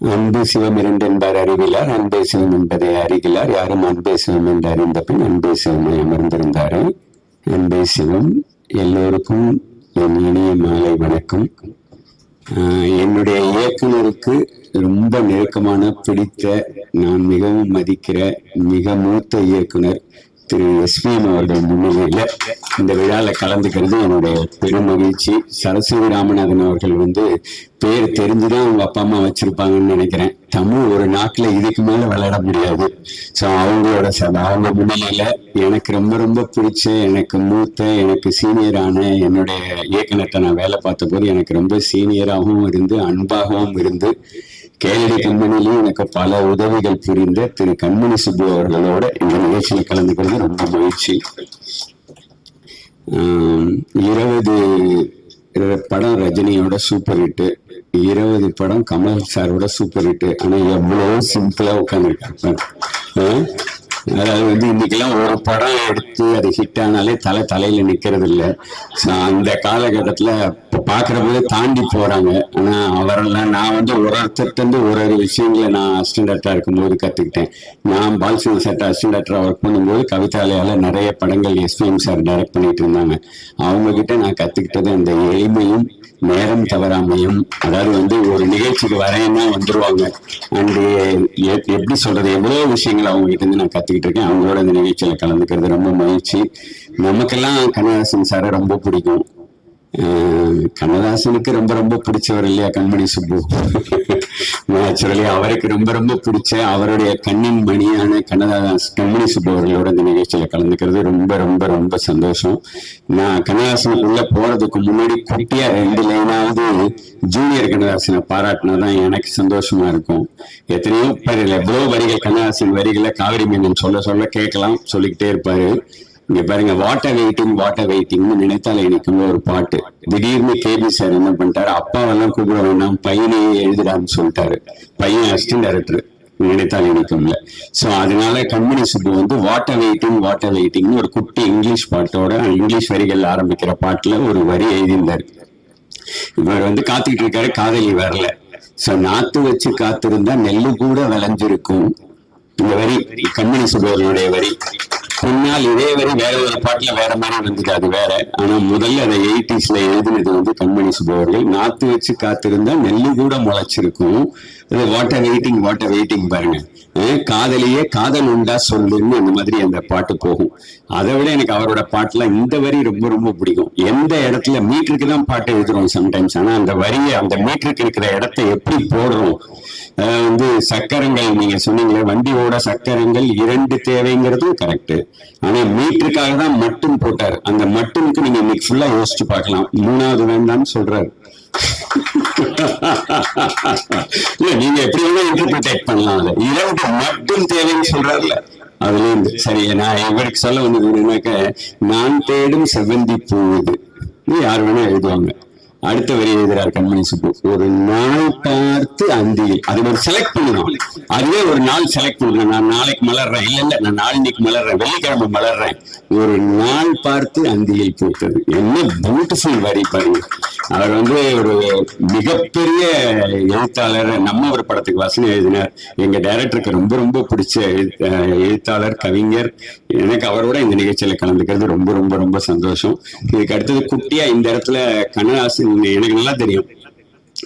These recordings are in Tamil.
அன்பு சிவம் இரண்டு என்பார் அறிவிலார் அன்பே சிவம் என்பதை அறிகிறார். யாரும் அன்பே சிவம் என்று அறிந்த பின் அன்பே சிவமை அமர்ந்திருந்தாரே. அன்பே சிவம் எல்லோருக்கும் என் இனிய மாலை வணக்கம். என்னுடைய இயக்குனருக்கு ரொம்ப நெருக்கமான பிடித்த நான் மிகவும் மதிக்கிற மிக மூத்த இயக்குனர் திரு எஸ்பிஎம் அவர்கள் முன்னிலையில் இந்த விழாவில் கலந்துக்கிறது என்னுடைய பெரும் மகிழ்ச்சி. சரஸ்வதி ராமநாதன் அவர்கள் வந்து பேர் தெரிஞ்சுதான் அவங்க அப்பா அம்மா வச்சிருப்பாங்கன்னு நினைக்கிறேன். தமிழ் ஒரு நாட்டில் இதுக்கு மேலே விளையாட முடியாது. ஸோ அவங்களோட ச- அவங்க முன்னிலையில எனக்கு ரொம்ப ரொம்ப பிடிச்ச எனக்கு மூத்த எனக்கு சீனியரான என்னுடைய இயக்குனர்கிட்ட நான் வேலை பார்த்த போது எனக்கு ரொம்ப சீனியராகவும் இருந்து அன்பாகவும் இருந்து கேளடி கண்மணிலையும் எனக்கு பல உதவிகள் புரிந்த திரு கண்மணி சுப்பு அவர்களோட இந்த நிகழ்ச்சியில கலந்துக்கிறது ரொம்ப மகிழ்ச்சி. இருபது படம் ரஜினியோட சூப்பர் ஹிட் இருபது படம் கமல் சாரோட சூப்பர் ஹிட் ஆனா எவ்வளவு சிம்பிளா உட்காந்துருக்காங்க அதாவது வந்து இன்னைக்கெல்லாம் ஒரு படம் எடுத்து அது ஹிட் ஆனாலே தலை தலையில நிக்கிறது இல்லை அந்த காலகட்டத்துல இப்ப பாக்குற போது தாண்டி போறாங்க. ஆனா அவரெல்லாம் நான் வந்து ஒரு ஒருத்தர்ட்ட ஒரு ஒரு விஷயங்களை நான் அசிஸ்டன்ட் இருக்கும்போது கத்துக்கிட்டேன். நான் பால்சிங் சட்ட அசிஸ்டன்ட் ஒர்க் பண்ணும்போது கவிதாலயால நிறைய படங்கள் எஸ்பிஎம் சார் டைரக்ட் பண்ணிட்டு இருந்தாங்க. அவங்க கிட்ட நான் கத்துக்கிட்டது அந்த எளிமையும் நேரம் தவறாமையும் அதாவது வந்து ஒரு நிகழ்ச்சிக்கு வரேன்னா வந்துருவாங்க. அண்டு எப்படி சொல்றது? எவ்வளவு விஷயங்கள் அவங்க கிட்ட இருந்து நான் கத்துக்கிட்டு இருக்கேன் அவங்களோட இந்த நிகழ்ச்சியில கலந்துக்கிறது ரொம்ப மகிழ்ச்சி. நமக்கெல்லாம் கண்ணதாசன் சாரை ரொம்ப பிடிக்கும். கண்ணதாசனுக்கு ரொம்ப ரொம்ப பிடிச்சவர் இல்லையா கண்மணி சுப்பு? நேச்சுரலி அவருக்கு ரொம்ப ரொம்ப பிடிச்ச அவருடைய கண்ணின் மணியான கண்ணதாஸ் கண்மணி சுப்பு அவர்களோட இந்த நிகழ்ச்சியில கலந்துக்கிறது ரொம்ப ரொம்ப ரொம்ப சந்தோஷம். நான் கண்ணதாசனுக்குள்ள போறதுக்கு முன்னாடி குட்டியா ரெண்டு லைனாவது ஜூனியர் கண்ணதாசனை பாராட்டினாதான் எனக்கு சந்தோஷமா இருக்கும். எத்தனையோ பேர் எவ்வளவு வரிகள் கண்ணதாசன் வரிகளை காவிரி மீனன் சொல்ல சொல்ல கேட்கலாம் சொல்லிக்கிட்டே இருப்பாரு. இங்க பாருங்க வாட்டர் வெயிட்டிங் வாட்டர் வெயிட்டிங்னு நினைத்தால இணைக்கும் ஒரு பாட்டு. திடீர்னு கேபி சார் என்ன பண்ணிட்டாரு? அப்பாவெல்லாம் கூப்பிட வேண்டாம் பையனையே எழுதுடான்னு சொல்லிட்டாரு. பையன் அசிஸ்டன்ட் டைரக்டர் நினைத்தால் இணைக்கும்ல சோ அதனால கண்மணி சுப்பு வந்து வாட்டர் வெயிட்டிங் வாட்டர் வெயிட்டிங்னு ஒரு குட்டி இங்கிலீஷ் பாட்டோட இங்கிலீஷ் வரிகள் ஆரம்பிக்கிற பாட்டுல ஒரு வரி எழுதியிருந்தாரு. இவர் வந்து காத்துக்கிட்டு இருக்காரு காதலி வரல. சோ நாத்து வச்சு காத்திருந்தா நெல்லு கூட விளைஞ்சிருக்கும். இந்த வரி கண்மணி சுபவர்களுடைய வரி. முன்னால் இதே வரை வேற ஒரு பாட்டுல வேற மாதிரி வந்தது அது வேற. ஆனா முதல்ல அதை எயிட்டிஸ்ல எழுதினது வந்து கண்மணி சுபவர்கள் நாத்து வச்சு காத்திருந்தா நெல்லு கூட முளைச்சிருக்கும். அது வாட்டர் வெயிட்டிங் வாட்டர் வெயிட்டிங் பாருங்க. காதலியே காதல் உண்டா சொல்லுன்னு அந்த மாதிரி அந்த பாட்டு போகும். அதை விட எனக்கு அவரோட பாட்டுல இந்த வரி ரொம்ப ரொம்ப பிடிக்கும். எந்த இடத்துல மீட்டருக்கு தான் பாட்டு எழுதுறோம் சம்டைம்ஸ் ஆனா அந்த வரியை அந்த மீட்டருக்கு இருக்கிற இடத்த எப்படி போடுறோம்? வந்து சக்கரங்கள் நீங்க சொன்னீங்களே வண்டியோட சக்கரங்கள் இரண்டு தேவைங்கிறதும் கரெக்ட் ஆனா மீட்டருக்காக தான் மட்டும் போட்டாரு. அந்த மட்டும்க்கு நீங்க இன்னைக்கு ஃபுல்லா யோசிச்சு பார்க்கலாம். மூணாவது வேண்டாம்னு சொல்றாரு. இல்ல நீங்க எப்படி வேணா இன்டர்பிரேட் பண்ணலாம் அதை. மட்டும் தேவைன்னு சொல்றாருல அதுல இருந்து சரி நான் இவருக்கு சொல்ல வந்தது என்னன்னாக்க நான் தேடும் செவ்வந்தி பூ இது யார் வேணா எழுதுவாங்க. அடுத்த வரி எழுதுறார் கண்மணி சுப்பு. ஒரு நாள் பார்த்து அந்தியில். அது ஒரு செலக்ட் பண்ணணும் அதுவே ஒரு நாள் செலக்ட் பண்ணணும் நான் நாளைக்கு மலர்றேன். இல்ல இல்ல நான் நாளைக்கு மலர்றேன். வெள்ளிக்கிழமை மலர்றேன். ஒரு நாள் பார்த்து அந்தியில் பூத்தது என்ன பியூட்டிஃபுல் வரி பாருங்க. அவர் வந்து ஒரு மிகப்பெரிய எழுத்தாளர். நம்ம ஒரு படத்துக்கு வசனம் எழுதினார். எங்க டைரக்டருக்கு ரொம்ப ரொம்ப பிடிச்ச எழுத்- எழுத்தாளர் கவிஞர். எனக்கு அவரோட இந்த நிகழ்ச்சியில கலந்துக்கிறது ரொம்ப ரொம்ப ரொம்ப சந்தோஷம். இதுக்கு அடுத்தது குட்டியா இந்த இடத்துல கண்ணதாசன் எனக்கு நல்லா தெரியும்.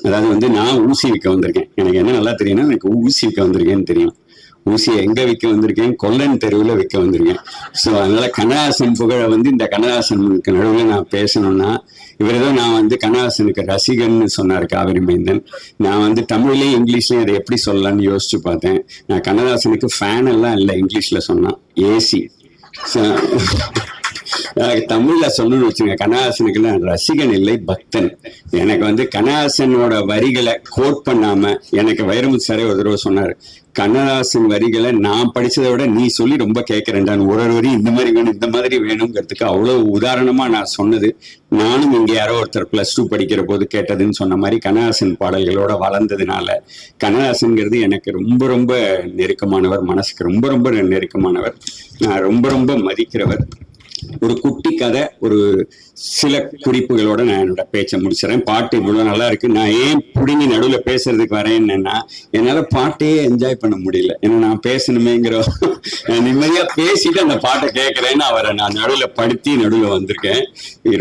அதாவது வந்து நான் ஊசி விற்க வந்திருக்கேன். எனக்கு என்ன நல்லா தெரியும்னா எனக்கு ஊசி விற்க வந்திருக்கேன்னு தெரியும். ஊசியை எங்கே விற்க வந்திருக்கேன்? கொல்லன் தெருவில் விற்க வந்திருக்கேன். ஸோ அதனால கண்ணதாசன் புகழை வந்து இந்த கண்ணதாசனுக்கு நடுவில் நான் பேசணும்னா இவர் ஏதோ நான் வந்து கண்ணதாசனுக்கு ரசிகன்னு சொன்னார் காவிரி மைந்தன். நான் வந்து தமிழ்லேயும் இங்கிலீஷ்லையும் அதை எப்படி சொல்லலாம்னு யோசிச்சு பார்த்தேன். நான் கண்ணதாசனுக்கு ஃபேன் எல்லாம் இல்லை இங்கிலீஷில் சொன்னான். ஏசி. எனக்கு தமிழ்ல சொல்லணும்னு வச்சுங்க கண்ணதாசனுக்கு ரசிகன் இல்லை பக்தன். எனக்கு வந்து கண்ணஹாசனோட வரிகளை கோட் பண்ணாம எனக்கு வைரமுத்து சாரே ஒரு தடவை சொன்னார். கண்ணதாசன் வரிகளை நான் படிச்சதை விட நீ சொல்லி ரொம்ப கேட்கிறேன்டான் ஒரு ஒரு வரி இந்த மாதிரி வேணும் இந்த மாதிரி வேணுங்கிறதுக்கு அவ்வளவு உதாரணமா நான் சொன்னது. நானும் இங்க யாரோ ஒருத்தர் பிளஸ் டூ படிக்கிற போது கேட்டதுன்னு சொன்ன மாதிரி கண்ணதாசன் பாடல்களோட வளர்ந்ததுனால கண்ணதாசன்கிறது எனக்கு ரொம்ப ரொம்ப நெருக்கமானவர் மனசுக்கு ரொம்ப ரொம்ப நெருக்கமானவர். நான் ரொம்ப ரொம்ப மதிக்கிறவர். ஒரு குட்டி கதை ஒரு சில குறிப்புகளோட நான் என்னோட பேச்சை முடிச்சிடறேன் பாட்டு இவ்வளவு நல்லா இருக்கு. நான் ஏன் புடுங்கி நடுவில் பேசுறதுக்கு வரேன்னா என்னால பாட்டையே என்ஜாய் பண்ண முடியல. ஏன்னா நான் பேசணுமேங்கிற நான் நிம்மதியா பேசிட்டு அந்த பாட்டை கேட்கறேன்னு அவரை நான் நடுவில் படுத்தி நடுவில் வந்திருக்கேன்.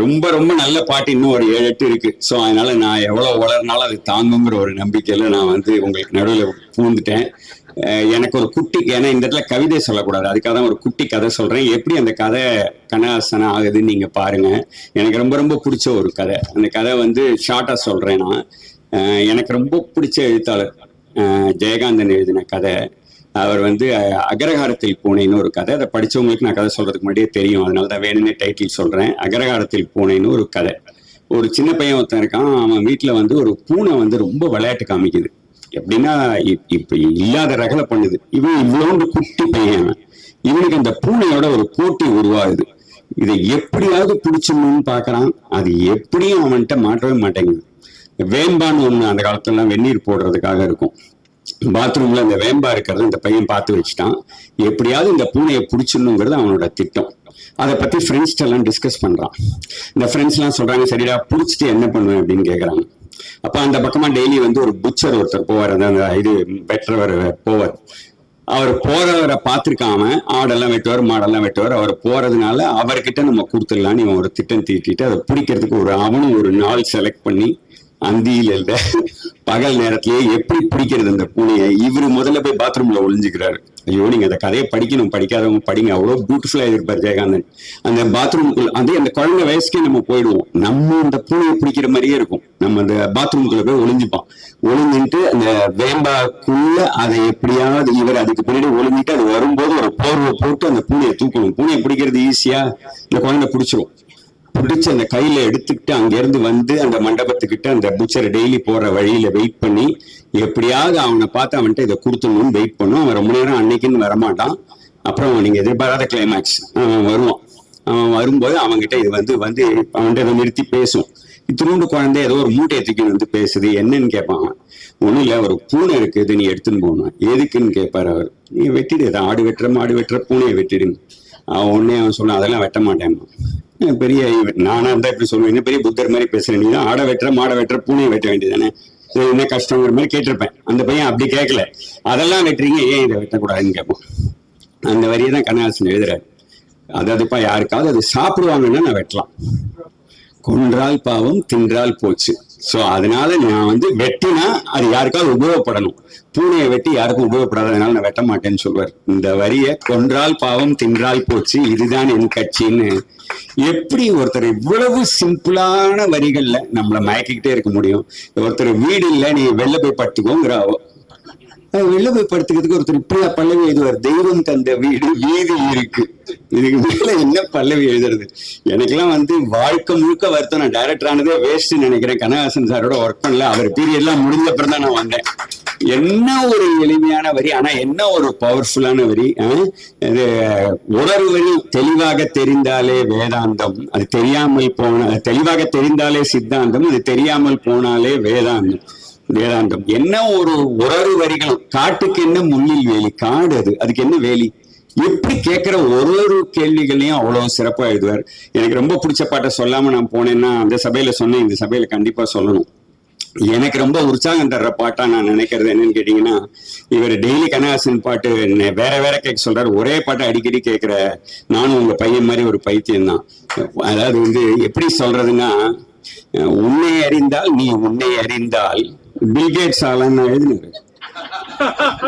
ரொம்ப ரொம்ப நல்ல பாட்டு. இன்னும் ஒரு ஏழு எட்டு இருக்கு. ஸோ அதனால நான் எவ்வளவு வளர்னாலும் அது தாங்குங்கிற ஒரு நம்பிக்கையில நான் வந்து உங்களுக்கு நடுவில் பூந்துட்டேன். எனக்கு ஒரு குட்டி ஏன்னா இந்த இடத்துல கவிதை சொல்லக்கூடாது. அதுக்காக தான் ஒரு குட்டி கதை சொல்றேன். எப்படி அந்த கதை கனகாசனம் ஆகுதுன்னு நீங்க பாருங்க. எனக்கு ரொம்ப ரொம்ப பிடிச்ச ஒரு கதை. அந்த கதை வந்து ஷார்ட்டா சொல்றேன் நான். எனக்கு ரொம்ப பிடிச்ச எழுத்தாளர் ஜெயகாந்தன் எழுதின கதை. அவர் வந்து அகரகாரத்தில் பூனைன்னு ஒரு கதை. அதை படிச்சவங்களுக்கு நான் கதை சொல்றதுக்கு முன்னாடியே தெரியும். அதனால தான் வேணும்னே டைட்டில் சொல்றேன். அகரகாரத்தில் பூனைன்னு ஒரு கதை. ஒரு சின்ன பையன் ஒருத்தன் இருக்கான். அவன் வீட்டில் வந்து ஒரு பூனை வந்து ரொம்ப விளையாட்டு காமிக்குது. எப்படின்னா இப்ப இல்லாத ரகலை பண்ணுது. இவன் இவ்வளோண்டு குட்டி பையன் அவன். இவனுக்கு அந்த பூனையோட ஒரு போட்டி உருவாகுது. இதை எப்படியாவது பிடிச்சிடணும்னு பாக்குறான் அது எப்படியும் அவன்கிட்ட மாற்றவே மாட்டேங்குது. வேம்பான்னு ஒண்ணு அந்த காலத்துலலாம் வெந்நீர் போடுறதுக்காக இருக்கும். பாத்ரூம்ல அந்த வேம்பா இருக்கிறத இந்த பையன் பார்த்து வச்சுட்டான். எப்படியாவது இந்த பூனையை பிடிச்சிடணுங்கிறது அவனோட திட்டம். அதை பத்தி ஃப்ரெண்ட்ஸ்ட எல்லாம் டிஸ்கஸ் பண்றான். இந்த ஃப்ரெண்ட்ஸ் எல்லாம் சொல்றாங்க சரிடா பிடிச்சிட்டு என்ன பண்ணுவேன்? அப்படின்னு கேக்குறாங்க. அப்ப அந்த பக்கமா டெய்லி வந்து ஒரு புச்சர் ஒருத்தர் போவார். அந்த இது பெற்றவர் போவார். அவர் போறவரை பார்த்துருக்காம ஆடெல்லாம் வெட்டுவார் மாடெல்லாம் வெட்டுவார். அவர் போறதுனால அவர்கிட்ட நம்ம கொடுத்துடலான்னு இவன் ஒரு திட்டம் தீட்டிட்டு அதை பிடிக்கிறதுக்கு ஒரு அவனும் ஒரு நாள் செலக்ட் பண்ணி அந்தியில இல்ல பகல் நேரத்திலேயே எப்படி பிடிக்கிறது அந்த பூனையை? இவரு முதல்ல போய் பாத்ரூம்ல ஒளிஞ்சுக்கிறாரு. ஐயோ நீங்க அந்த கதையை படிக்கணும் படிக்காதவங்க படிங்க. அவ்வளவு பியூட்டிஃபுல்லா இருப்பார் ஜெயகாந்தன். அந்த பாத்ரூமுக்குள்ள அதே அந்த குழந்தை வயசுக்கே நம்ம போயிடுவோம். நம்ம அந்த பூனையை பிடிக்கிற மாதிரியே இருக்கும். நம்ம அந்த பாத்ரூம்குள்ள போய் ஒளிஞ்சுப்பான். ஒளிஞ்சுட்டு அந்த வேம்பாக்குள்ள அதை எப்படியாவது இவர் அதுக்கு பின்னாடி ஒளிஞ்சிட்டு அது வரும்போது ஒரு போர்வை போட்டு அந்த பூனையை தூக்கணும் பூனையை பிடிக்கிறது ஈஸியா இந்த குழந்தை பிடிச்சிரும். பிடிச்சி அந்த கையில எடுத்துக்கிட்டு அங்கிருந்து வந்து அந்த மண்டபத்துக்கிட்ட அந்த புச்சரை டெய்லி போற வழியில வெயிட் பண்ணி எப்படியாவது அவனை பார்த்து அவன்கிட்ட இதை கொடுத்துடணும்னு வெயிட் பண்ணும். அவன் ரொம்ப நேரம் அன்னைக்குன்னு வரமாட்டான். அப்புறம் நீங்க எதிர்பாராத கிளைமேக்ஸ் அவன் வருவான். அவன் வரும்போது அவன்கிட்ட இது வந்து வந்து அவன்கிட்ட இதை நிறுத்தி பேசும். இத்தினோண்டு குழந்தை ஏதோ ஒரு மூட்டையை தூக்கின்னு வந்து பேசுது. என்னன்னு கேட்பான் அவன். இல்லை ஒரு பூனை இருக்குது நீ எடுத்துன்னு போகணும் எதுக்குன்னு கேட்பாரு அவர். நீ வெட்டிடு இதை ஆடு வெட்டுற மாடு வெட்டுற பூனையை வெட்டிடுங்க அவன் உடனே அவன் சொன்னான் அதெல்லாம் வெட்ட மாட்டேன் பெரிய நானாக நானா இப்படி சொல்லுவேன். என்ன பெரிய புத்தர் மாதிரி பேசுகிறேன் நீ? தான் ஆடை வெட்டுற மாடை வெட்டுற பூனையை வெட்ட வேண்டியதானே இது என்ன கஷ்டங்கிற மாதிரி கேட்டிருப்பேன். அந்த பையன் அப்படி கேட்கல. அதெல்லாம் வெட்டுறீங்க ஏன் இதை வெட்டக்கூடாதுன்னு? கேட்போம் அந்த வரியை தான் கண்ணாசன் எழுதுறாரு. அதாவதுப்பா யாருக்காவது அது சாப்பிடுவாங்கன்னா நான் வெட்டலாம். கொன்றால் பாவம் தின்றால் போச்சு. ஸோ அதனால நான் வந்து வெட்டினா அது யாருக்காவது உபயோகப்படணும். பூனையை வெட்டி யாருக்கும் உபயோகப்படாததுனால நான் வெட்ட மாட்டேன்னு சொல்வார். இந்த வரியை கொன்றால் பாவம் தின்றால் போச்சு இதுதான் என் கட்சின்னு எப்படி ஒருத்தர் இவ்வளவு சிம்பிளான வரிகள்ல நம்மளை மயக்கிக்கிட்டே இருக்க முடியும்? ஒருத்தர் வீடு இல்லை நீ வெளில போய் பட்டுக்கோங்கிற அவ. ஒருத்தர் இப்படியா பல்லவி எழுதுவார்? தெய்வம் தந்த வீடு வீதி இருக்கு. இதுக்கு மேல என்ன பல்லவி எழுதுறது? எனக்கெல்லாம் வந்து வாழ்க்கை முழுக்க வருத்தம். நான் டைரக்டர் ஆனதே வேஸ்ட் நினைக்கிறேன். கனகாசன் சாரோட ஒர்க் பண்ணல. அவர் பீரியட்லாம் முடிஞ்ச அப்புறம் தான் நான் வந்தேன். என்ன ஒரு எளிமையான வரி ஆனா என்ன ஒரு பவர்ஃபுல்லான வரி இது உணர்வு வரி தெளிவாக தெரிந்தாலே வேதாந்தம். அது தெரியாமல் போன தெளிவாக தெரிந்தாலே சித்தாந்தம். அது தெரியாமல் போனாலே வேதாந்தம். வேதாந்தம். என்ன ஒரு உறவு வரிகள்? காட்டுக்கு என்ன முள்ளில் வேலி? காடு அது. அதுக்கு என்ன வேலி? எப்படி கேட்கிற ஒரு ஒரு கேள்விகளையும் அவ்வளவு சிறப்பா எழுதுவார். எனக்கு ரொம்ப பிடிச்ச பாட்டை சொல்லாம நான் போனேன்னா அந்த சபையில சொன்னேன். இந்த சபையில கண்டிப்பா சொல்லணும். எனக்கு ரொம்ப உற்சாகம் தர்ற பாட்டா நான் நினைக்கிறது என்னன்னு கேட்டீங்கன்னா இவர் டெய்லி கனகாசன் பாட்டு நெ- வேற வேற கேட்க சொல்றாரு. ஒரே பாட்டை அடிக்கடி கேட்கிற நானும் உங்க பையன் மாதிரி ஒரு பைத்தியம் தான் அதாவது வந்து எப்படி சொல்றதுன்னா உன்னை அறிந்தால் நீ உன்னை அறிந்தால் பில்கேட்ஸ் ஆகலான்னு எழுதினாரு?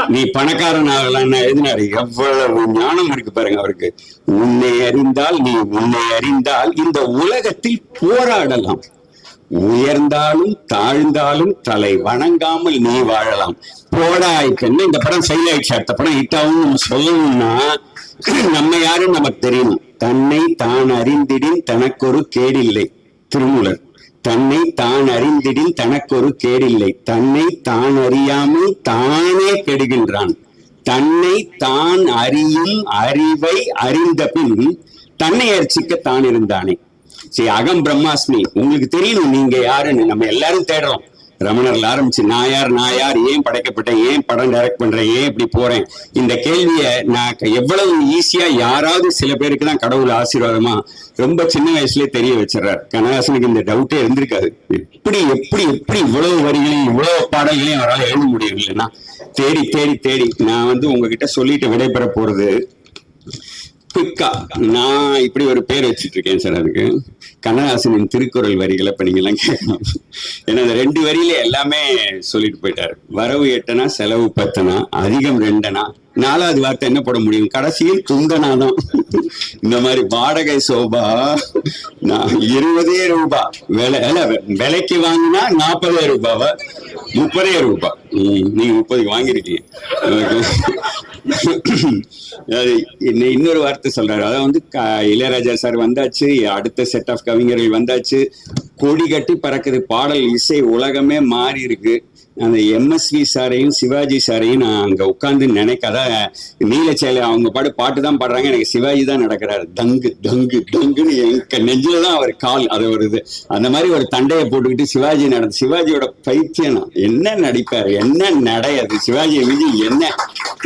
நீ பணக்காரன் ஆகலான்னு எழுதினாரு? எவ்வளவு ஞானம் இருக்கு பாருங்க அவருக்கு. உன்னை அறிந்தால் நீ உன்னை அறிந்தால் இந்த உலகத்தில் போராடலாம். உயர்ந்தாலும் தாழ்ந்தாலும் தலை வணங்காமல் நீ வாழலாம். போடாய் கண்ணு இந்த படம் ஃபெயில் ஆயிடுச்சு அடுத்த படம் ஹிட்டாவும் நம்ம சொல்லணும்னா நம்ம யாருன்னு நமக்கு தெரியணும். தன்னை தான் அறிந்திடின் தனக்கொரு கேடில்லை. திருமூலர். தன்னை தான் அறிந்திடின் தனக்கொரு கேடில்லை. தன்னை தான் அறியாமல் தானே கெடுகின்றான். தன்னை தான் அறியும் அறிவை அறிந்த பின் தன்னை அர்ச்சிக்க தான் இருந்தானே. சரி அகம் பிரம்மாஸ்மி உங்களுக்கு தெரியணும் நீங்க யாருன்னு. நம்ம எல்லாரும் தேடுறோம். ரமணர்ல ஆரம்பிச்சு நான் யார் நான் யார் ஏன் படைக்கப்பட்டேன்? ஏன் படம் டைரக்ட் பண்றேன்? ஏன் இப்படி போறேன்? இந்த கேள்வியை நான் எவ்வளவு ஈஸியா யாராவது சில பேருக்கு தான் கடவுள் ஆசீர்வாதமா ரொம்ப சின்ன வயசுலயே தெரிய வச்சிடறாரு. கனகாசனுக்கு இந்த டவுட்டே இருந்திருக்காது. எப்படி எப்படி எப்படி இவ்வளவு வரிகளையும் இவ்வளவு பாடல்களையும் அவரால் எழுத முடியும் இல்லைன்னா தேடி தேடி தேடி நான் வந்து உங்ககிட்ட சொல்லிட்டு விடைபெற போறது துக்கா நான் இப்படி ஒரு பேர் வச்சிட்டு இருக்கேன் சார் அதுக்கு. கண்ணதாசனின் திருக்குறள் வரிகளை இப்ப நீங்க எல்லாம் கேட்கணும் ஏன்னா அந்த ரெண்டு வரியில எல்லாமே சொல்லிட்டு போயிட்டாரு. வரவு எட்டனா செலவு பத்தனா அதிகம் ரெண்டனா. நாலாவது வார்த்தை என்ன போட முடியும்? கடைசியில் துந்தனா தான். இந்த மாதிரி வாடகை சோபா நான் இருபதே ரூபா. விலை விலைக்கு வாங்கினா நாற்பதே ரூபாவா? முப்பதே ரூபா. ம், நீங்க முப்பதுக்கு வாங்கியிருக்கீங்க இன்னொரு வார்த்தை சொல்றாரு. அதாவது வந்து க- இளையராஜா சார் வந்தாச்சு அடுத்த செட் ஆஃப் கவிஞர்கள் வந்தாச்சு. கொடி கட்டி பறக்குது. பாடல் இசை உலகமே மாறி இருக்கு. அந்த எம்எஸ்வி சாரையும் சிவாஜி சாரையும் நான் அங்க உட்காந்து நினைக்காத நீலச்சேலை அவங்க பாடு பாட்டு தான் பாடுறாங்க எனக்கு சிவாஜி தான் நடக்கிறாரு. தங்கு தங்கு தங்குன்னு எங்க நெஞ்சில தான் அவர் கால் அது ஒரு இது. அந்த மாதிரி ஒரு தண்டையை போட்டுக்கிட்டு சிவாஜி நடந்து சிவாஜியோட பைத்தியம் என்ன நடிப்பாரு? என்ன நடை அது? சிவாஜியை மீதி என்ன?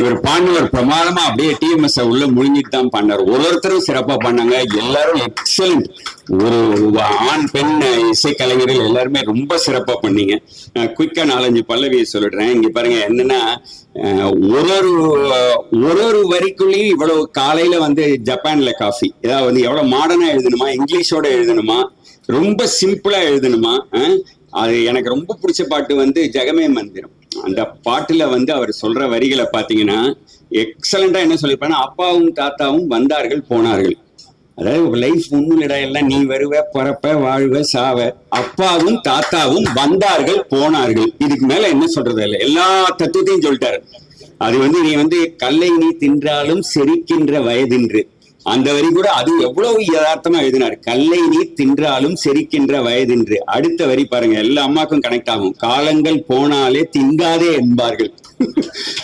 இவர் பாண்டவர் பிரமாதமா அப்படியே டிஎம்எஸ் உள்ள முழுங்கிட்டு தான் பண்ணார் ஒரு ஒருத்தரும் சிறப்பா பண்ணாங்க எல்லாரும் எக்ஸலண்ட் ஒரு ஆண் பெண் இசைக்கலைஞர்கள் எல்லாருமே ரொம்ப சிறப்பா பண்ணீங்க. குயிக்கா நாலஞ்சு பல்லவியை சொல்லிடுறேன் இங்க பாருங்க என்னன்னா ஒரு ஒரு ஒரு ஒரு வரிக்குள்ளேயும் இவ்வளவு காலையில வந்து ஜப்பான்ல காஃபி ஏதாவது வந்து எவ்வளவு மாடர்னா எழுதணுமா இங்கிலீஷோட எழுதணுமா ரொம்ப சிம்பிளா எழுதணுமா அது எனக்கு ரொம்ப பிடிச்ச பாட்டு வந்து ஜெகமே மந்திரம். அந்த பாட்டுல வந்து அவர் சொல்ற வரிகளை பாத்தீங்கன்னா எக்ஸலண்டா என்ன சொல்லியிருப்பாருன்னா அப்பாவும் தாத்தாவும் வந்தார்கள் போனார்கள். அதாவது லைஃப் முன்னிட எல்லாம் நீ வருவ பிறப்ப வாழ்வ சாவ அப்பாவும் தாத்தாவும் வந்தார்கள் போனார்கள். இதுக்கு மேல என்ன சொல்றது இல்லை எல்லா தத்துவத்தையும் சொல்லிட்டாரு. அது வந்து நீ வந்து கல்லை நீ தின்றாலும் செரிக்கின்ற வயதின்று. அந்த வரி கூட அது எவ்வளவு யதார்த்தமா எழுதினார். கல்லை நீ தின்றாலும் செரிக்கின்ற வயதின்று. அடுத்த வரி பாருங்க எல்லா அம்மாக்கும் கனெக்ட் ஆகும். காலங்கள் போனாலே திங்காதே என்பார்கள்.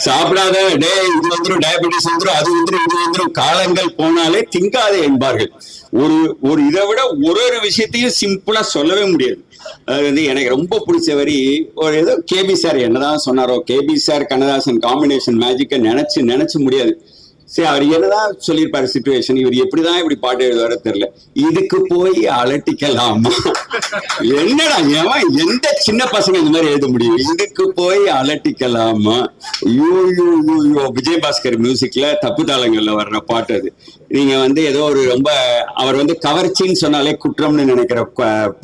சாப்பிடாத டே இது வந்துடும் டயபெட்டிஸ் வந்துடும் அது வந்துடும் இது வந்துடும் காலங்கள் போனாலே திங்காதே என்பார்கள். ஒரு ஒரு இதை விட ஒரு ஒரு விஷயத்தையும் சிம்பிளா சொல்லவே முடியாது. அது வந்து எனக்கு ரொம்ப பிடிச்ச வரி. ஒரு ஏதோ கேபி சார் என்னதான் சொன்னாரோ K B sir Kannadasan combination மேஜிக்கை நினைச்சு நினைச்சு முடியாது. சரி அவர் என்னதான் சொல்லியிருப்பாரு சுச்சுவேஷன் இவர் எப்படிதான் இப்படி பாட்டு எழுதுவாரோ தெரியல. இதுக்கு போய் அலட்டிக்கலாமா? என்னடா ஏன் எந்த சின்ன பசங்க இந்த மாதிரி எழுத முடியும்? இதுக்கு போய் அலட்டிக்கலாமா? யூ யூ யூ ஐயோ. விஜயபாஸ்கர் மியூசிக்ல தப்பு தாளங்கள்ல வர்ற பாட்டு அது. நீங்க வந்து ஏதோ ஒரு ரொம்ப அவர் வந்து கவர்ச்சின்னு சொன்னாலே குற்றம்னு நினைக்கிற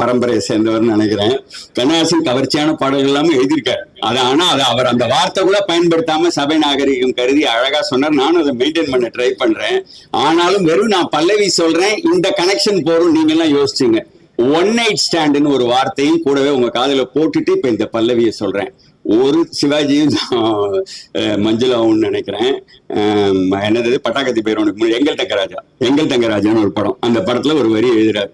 பரம்பரையை சேர்ந்தவர்னு நினைக்கிறேன். கண்ணாசன் கவர்ச்சியான பாடல்கள் எல்லாமே எழுதியிருக்காரு. அது ஆனா அது அவர் அந்த வார்த்தை கூட பயன்படுத்தாம சபை நாகரிகம் கருதி அழகா சொன்னார். நானும் அதை மெயின்டைன் பண்ண ட்ரை பண்றேன். ஆனாலும் வெறும் நான் பல்லவி சொல்றேன். இந்த கனெக்ஷன் போறோம் நீங்க எல்லாம் யோசிச்சுங்க ஒன் நைட் ஸ்டாண்டுன்னு ஒரு வார்த்தையும் கூடவே உங்க காதல போட்டுட்டு இப்ப இந்த பல்லவியை சொல்றேன். ஒரு சிவாஜியும் அஹ், மஞ்சுளாவும் நினைக்கிறேன். என்னது? பட்டாக்கத்தி பேரவனுக்கு முன்னாடி எங்கள் தங்கராஜா. எங்கள் தங்கராஜான்னு ஒரு படம். அந்த படத்துல ஒரு வரி எழுதுறாரு.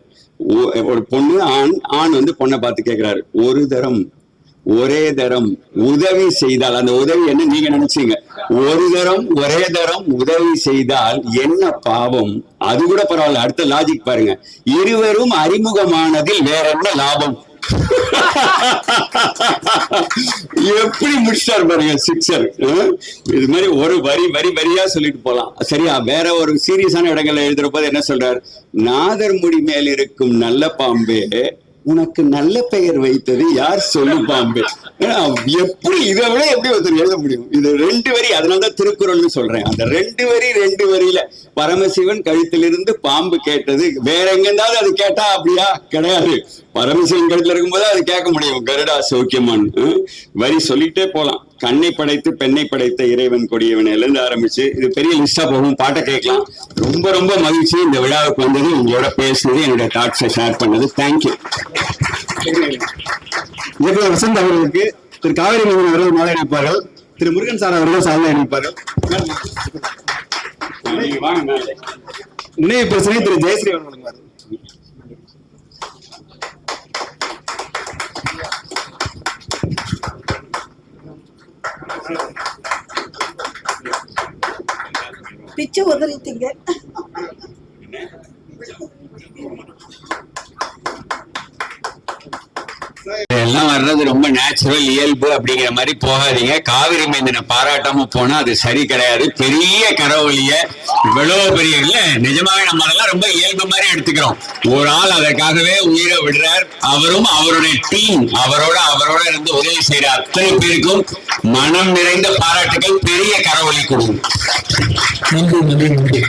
ஒரு பொண்ணு ஆண் ஆண் வந்து பொண்ணை பார்த்து கேட்கிறாரு ஒரு தரம் ஒரே தரம் உதவி செய்தால் அந்த உதவி என்ன நீங்க நினைச்சீங்க? ஒரு தரம் ஒரே தரம் உதவி செய்தால் என்ன பாவம்? அது கூட பரவாயில்ல. அடுத்த லாஜிக் பாருங்க. இருவரும் அறிமுகமானதில் வேற என்ன லாபம்? எப்படி முடிச்சிட்டாரு பாருங்க சிக்ஸர். இது மாதிரி ஒரு வரி வரி வரியா சொல்லிட்டு போலாம். சரியா? வேற ஒரு சீரியஸான இடங்கள்ல எழுதுற போது என்ன நாதர் நாதர்முடி மேல் இருக்கும் நல்ல பாம்பே உனக்கு நல்ல பெயர் வைத்தது யார் சொல்லு பாம்பே? எப்படி இதை விட எப்படி ஒருத்தர் எழுத முடியும்? இது ரெண்டு வரி அதனாலதான் திருக்குறள்னு சொல்றேன். அந்த ரெண்டு வரி ரெண்டு வரியில பரமசிவன் கழுத்திலிருந்து பாம்பு கேட்டது. வேற எங்கிருந்தாவது அது கேட்டா அப்படியா? கிடையாது. பரமசிவன் கழுத்துல இருக்கும்போது அது கேட்க முடியும். கருடா சௌக்கியமான் வரி சொல்லிட்டே போலாம். கண்ணை படைத்து பெண்ணை படைத்த இறைவன் கொடியவன் இருந்து ஆரம்பிச்சு இது பெரிய லிஸ்டா போகும். பாட்டை கேட்கலாம். ரொம்ப ரொம்ப மகிழ்ச்சி இந்த விழாவுக்கு வந்தது. உங்களோட பேசுனது என்னுடைய தாட்ஸை ஷேர் பண்ணது. தேங்க்யூ இயக்குனர் வசந்த் அவர்களுக்கு திரு காவேரி மகன் அவர்கள் மாலை அணிவிப்பார்கள். திரு முருகன் சார் அவர்கள் சாலை மேலே. நினைவு பிரச்சனை திரு ஜெயஸ்ரீ அவர்கள் பிச்சு உதறிட்டீங்க. இதெல்லாம் வர்றது ரொம்ப நேச்சுரல் இயல்பு அப்படிங்கிற மாதிரி போகாதீங்க. காவிரி மைந்தனை பாராட்டாம போனா அது சரி கிடையாது. பெரிய கரவழிய இவ்வளவு பெரிய இல்ல. நிஜமாவே நம்ம அதெல்லாம் ரொம்ப இயல்பு மாதிரி எடுத்துக்கிறோம். ஒரு ஆள் அதற்காகவே உயிரை விடுறார். அவரும் அவருடைய டீம் அவரோட அவரோட இருந்து உதவி செய்யறார் அத்தனை பேருக்கும் மனம் நிறைந்த பாராட்டுகள். பெரிய கரவொலி கொடுக்கும். நன்றி நன்றி நன்றி.